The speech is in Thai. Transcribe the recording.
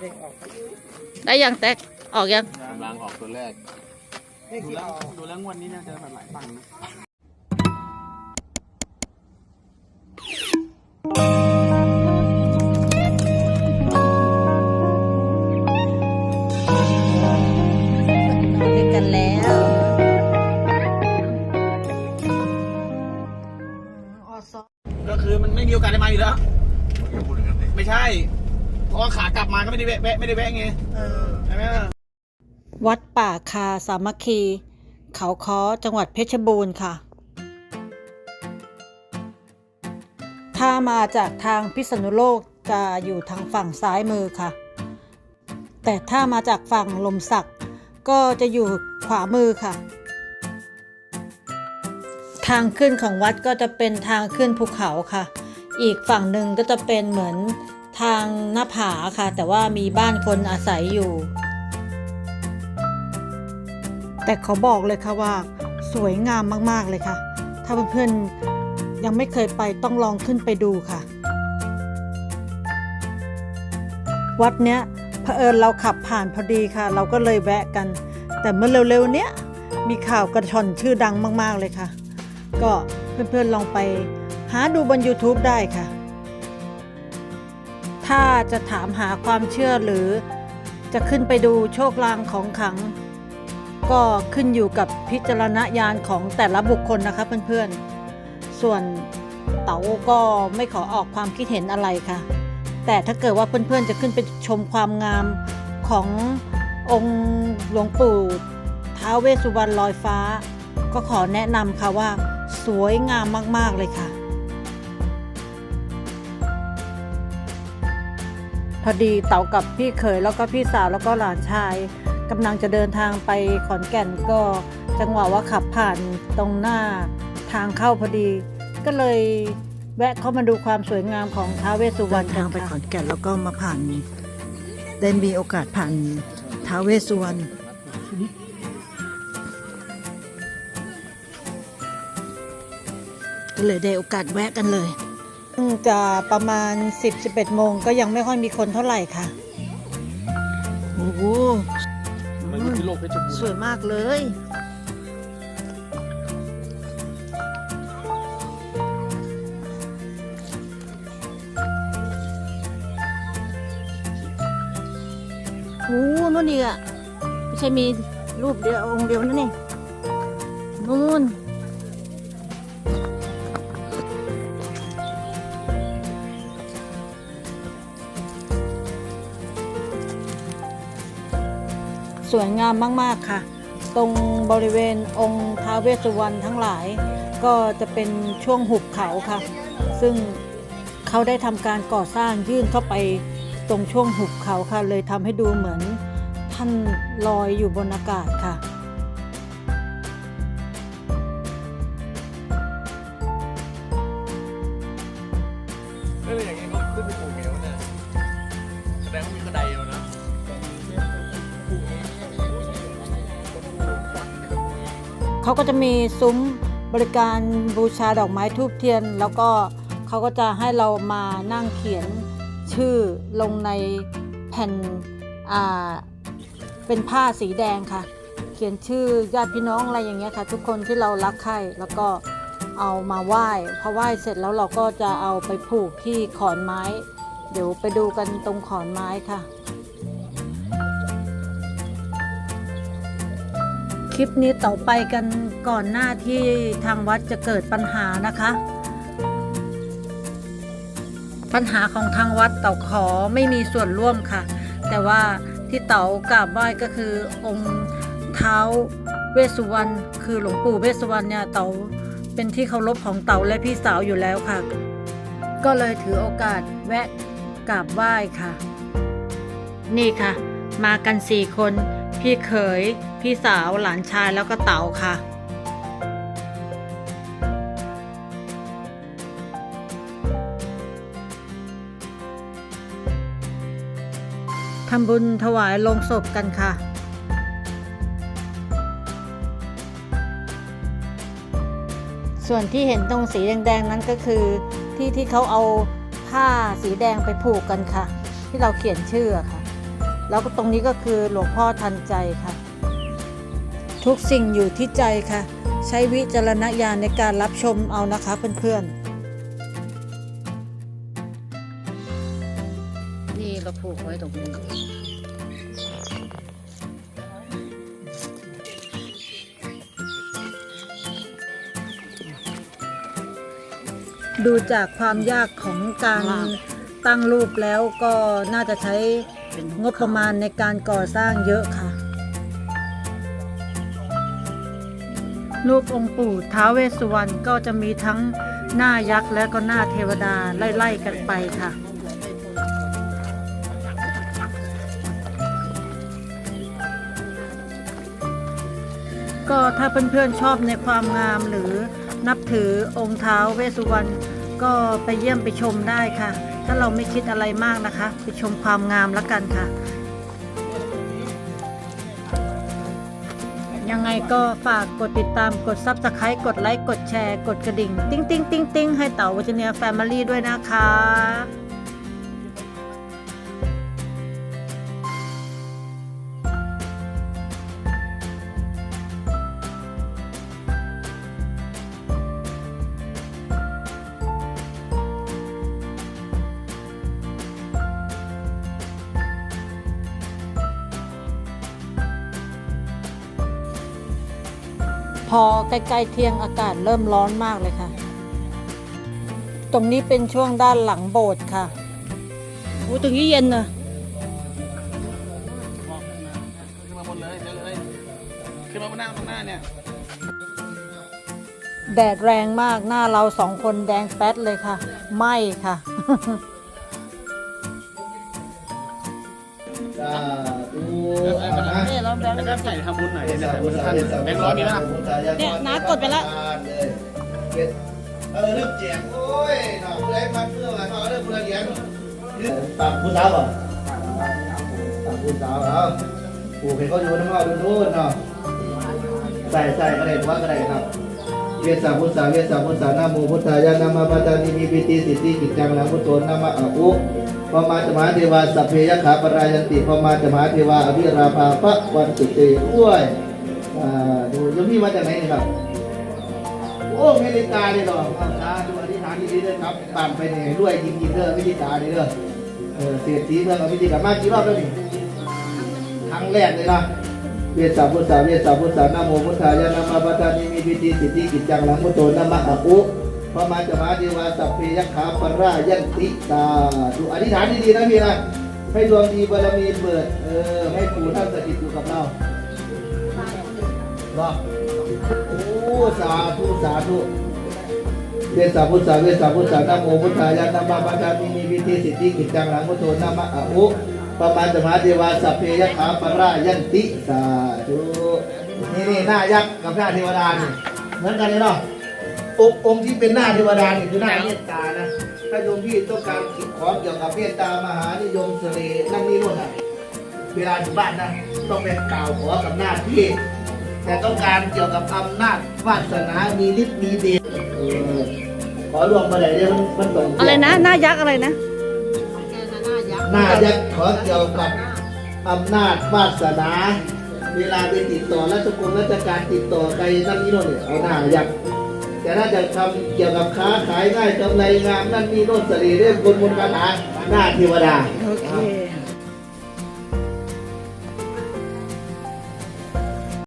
เลขออกครับได้ยังแตกออกยังกำลังออกตัวแรก เลขดูที่แล้วออกดูแล้วงวดนี้น่าจะแบบหลายตังค์นะด้วยกันแล้ว ก็คือมันไม่มีโอกาสได้มาอยู่แล้วอย่าพูดอย่างนั้นดิไม่ใช่เพ ราะว่าขากลับมาก็ไม่ได้แวะแวะไม่ได้แวะไงเออใช่ไหมล่ะวัดป่าคาสามัคคี เขาค้อจังหวัดเพชรบูรณ์ค่ะ ถ้ามาจากทางพิษณุโลกจะอยู่ทางฝั่งซ้ายมือค่ะ แต่ถ้ามาจากฝั่งลมสักก็จะอยู่ขวามือค่ะ ทางขึ้นของวัดก็จะเป็นทางขึ้นภูเขาค่ะ อีกฝั่งหนึ่งก็จะเป็นเหมือน ทางหน้าผาค่ะ แต่ว่ามีบ้านคนอาศัยอยู่ แต่เขาบอกเลยค่ะว่า สวยงามมากๆเลยค่ะ ถ้าเพื่อนๆยังไม่เคยไปต้องลองขึ้นไปดูค่ะ วัดเนี้ยเผอิญเราขับผ่านพอดีค่ะ เราก็เลยแวะกัน แต่เมื่อเร็วๆเนี้ยมีข่าวกระชอนชื่อดังมากๆเลยค่ะ ก็เพื่อนๆลองไปหาดูบน YouTube ได้ค่ะ ถ้าจะถามหาความเชื่อหรือจะขึ้นไปดูโชคลางของขัง ก็ขึ้นอยู่กับพิจารณญาณของแต่ละบุคคลนะคะเพื่อนๆ ส่วนเต๋าก็ไม่ขอออกความคิดเห็นอะไรค่ะ แต่ถ้าเกิดว่าเพื่อนๆจะขึ้นไปชมความงามขององค์หลวงปู่ท้าวเวสสุวรรณลอยฟ้า ก็ขอแนะนำค่ะว่าสวยงามมากๆเลยค่ะ พอดีเต๋ากับพี่เขยแล้วก็พี่สาวแล้วก็หลานชายกำลังจะเดินทางไปขอนแก่นก็จังหวะว่าขับผ่านตรงหน้าทางเข้าพอดี ก็เลยแวะเข้ามาดูความสวยงามของท้าวเวสสุวรรณทางไปขอนแก่นแล้วก็มาผ่านได้มีโอกาสผ่านท้าวเวสสุวรรณก็เลยได้โอกาสแวะกันเลยเพิ่ง จะประมาณ 10-11 โมงก็ยังไม่ค่อยมีคนเท่าไหร่ค่ะ โอ้โหมันอยู่ที่โลกเพชรบูรสณ์วยมากเลย โอ้นู่นนี่อะไม่ใช่มีรูปเดียวองค์เดียวนั่นนี่นู่น สวยงามมาก ๆ ค่ะ ตรงบริเวณองค์ท้าวเวสสุวรรณทั้งหลาย ก็จะเป็นช่วงหุบเขาค่ะ ซึ่งเขาได้ทำการก่อสร้างยื่นเข้าไปตรงช่วงหุบเขาค่ะ เลยทำให้ดูเหมือนท่านลอยอยู่บนอากาศค่ะ เขาก็จะมีซุ้มบริการบูชาดอกไม้ทูบเทียน แล้วก็เขาก็จะให้เรามานั่งเขียนชื่อลงในแผ่นอ่าเป็นผ้าสีแดงค่ะ เขียนชื่อญาติพี่น้องอะไรอย่างเงี้ยค่ะ ทุกคนที่เรารักใคร่แล้วก็เอามาไหว้พอไหว้เสร็จแล้วเราก็จะเอาไปผูกที่ขอนไม้ เดี๋ยวไปดูกันตรงขอนไม้ค่ะ คลิปนี้ต่อไปกันก่อนหน้าที่ทางวัดจะเกิดปัญหานะคะ ปัญหาของทางวัดเต่าขอไม่มีส่วนร่วมค่ะ แต่ว่าที่เต่ากราบไหว้ก็คือองค์เท้าเวสุวรรณคือหลวงปู่เวสสุวรรณเนี่ยเต่าเป็นที่เคารพของเต่าและพี่สาวอยู่แล้วค่ะ ก็เลยถือโอกาสแวะกราบไหว้ค่ะ นี่ค่ะ มากันสี่คน พี่เขย พี่สาวหลานชายแล้วก็เต๋าค่ะ ทำบุญถวายลงศพกันค่ะส่วนที่เห็นตรงสีแดงๆนั้นก็คือที่ที่เขาเอาผ้าสีแดงไปผูกกันค่ะ ที่เราเขียนชื่อค่ะ แล้วก็ตรงนี้ก็คือหลวงพ่อทันใจค่ะ ทุกสิ่งอยู่ที่ใจค่ะ ใช้วิจารณญาณในการรับชมเอานะคะเพื่อนๆ นี่เราผูกไว้ตรงนี้ดูจากความยากของการตั้งรูปแล้วก็น่าจะใช้เป็น งบประมาณในการก่อสร้างเยอะค่ะ รูปองค์ปู่ท้าเวสสุวรรณก็จะมีทั้งหน้ายักษ์และก็หน้าเทวดาไล่ๆกันไปค่ะก็ถ้าเพื่อนๆชอบในความงามหรือนับถือองค์เท้าเวสุวรรณ ก็ไปเยี่ยมไปชมได้ค่ะ ถ้าเราไม่คิดอะไรมากนะคะ ไปชมความงามแล้วกันค่ะ ยังไงก็ฝากกดติดตามกด Subscribe กดไลค์ กดแชร์ กดกระดิ่ง ติ้งติ้งติ้งติ้งให้เต่าวัจเนียแฟมิลี่ด้วยนะคะ พอใกล้ๆเที่ยงอากาศเริ่มร้อนมากเลยค่ะ ตรงนี้เป็นช่วงด้านหลังโบสถ์ค่ะโอ้ตรงนี้เย็นนะขึ้นมาบนเลยเดี๋ยวเลยขึ้นมาบนหน้าตรงหน้าเนี่ย แดดแรงมากหน้าเราสองคนแดงแป๊ดเลยค่ะ ไหม้ค่ะ แบงค์แล้วก็ใส่ทำบุญหน่อยเนี่ยใส่บุญท่านแบงค์ร้อยมีไหมล่ะเนี่ยน้ากดไปแล้วเออเริ่มแจกโอ้ยหน่อเพื่อให้มันเพื่ออะไรเขาเริ่มเพื่อเลี้ยงตามผู้สาวป่ะตามผู้สาวเอาปู่เห็นเขาอยู่น้ำเขาดูนู่นเนาะใส่ใส่กระเด็นวัดกระเด็นครับเวสสาพุทธาเวสสาพุทธานาโมพุทธายานามาปตานิมีปิติสิทธิกิจจังลังพุทโธนามาอะอุ พมาจมหาเทวาสัพเพยขาปรายันติพมาจมหาเทวาอภิราภาปะวันตุเตด้วยอ่าดูโยมพี่มาจากไหนเนี่ยครับ โอ้เมริกาเลยเหรอเอาสาธุอธิษฐานดีๆด้วยครับบ้านไปเนี่ยด้วยจริงๆเด้อเมริกาเลยเด้อเออเศรษฐีเมืองอเมริกามากี่รอบแล้วนี่ครั้งแรกเลยนะเวสสาพุทธาเวสสาพุทธานะโมพุทธายะนามาปตานิมีปิติสิทธิกิจจังหลังพุทโธนะมะอะอุ พระมาจมาเทวาสัพเพยัคขาปรายันติตาดูอธิษฐานดีๆนะพี่นะให้ดวงดีบารมีเปิด เออ ให้ปู่ท่านสถิตอยู่กับเราเนาะโอ้สาธุสาธุเวสสาพุทธาเวสสาพุทธานะโมพุทธายะนะมาปะทานิมีวิธีสิทธิกิจจังหลังพุทโธนะมะอะอุปมาจมาเทวาสัพเพยะขาปรายันติสาธุนี่นี่หน้ายักษ์กับหน้าเทวดานี่เหมือนกันเลยเนาะ องค์องค์ที่เป็นหน้าเทวดานี่คือหน้าเมตตานะ ถ้าโยมพี่ต้องการขอเกี่ยวกับเมตตามหานิยมเสน่ห์นั่นนี่นู่นน่ะเวลาอยู่บ้านนะต้องไปกล่าวขอกับหน้าที่ แต่ต้องการเกี่ยวกับอำนาจวาสนามีฤทธิ์มีเดชเออขอรวมมาไหนเนี่ยมันมันตรงอะไรนะ หน้ายักษ์อะไรนะ หน้ายักษ์ขอเกี่ยวกับอำนาจวาสนา เวลาไปติดต่อราชกงราชการติดต่อใครนั่นนี่โน่นเนี่ยเอาหน้ายักษ์ แต่ถ้าจะทำเกี่ยวกับค้าขายง่ายกำไรงามนั่นนี่โน่นสรีเรื่องบนบนคาถาหน้าเทวดาอื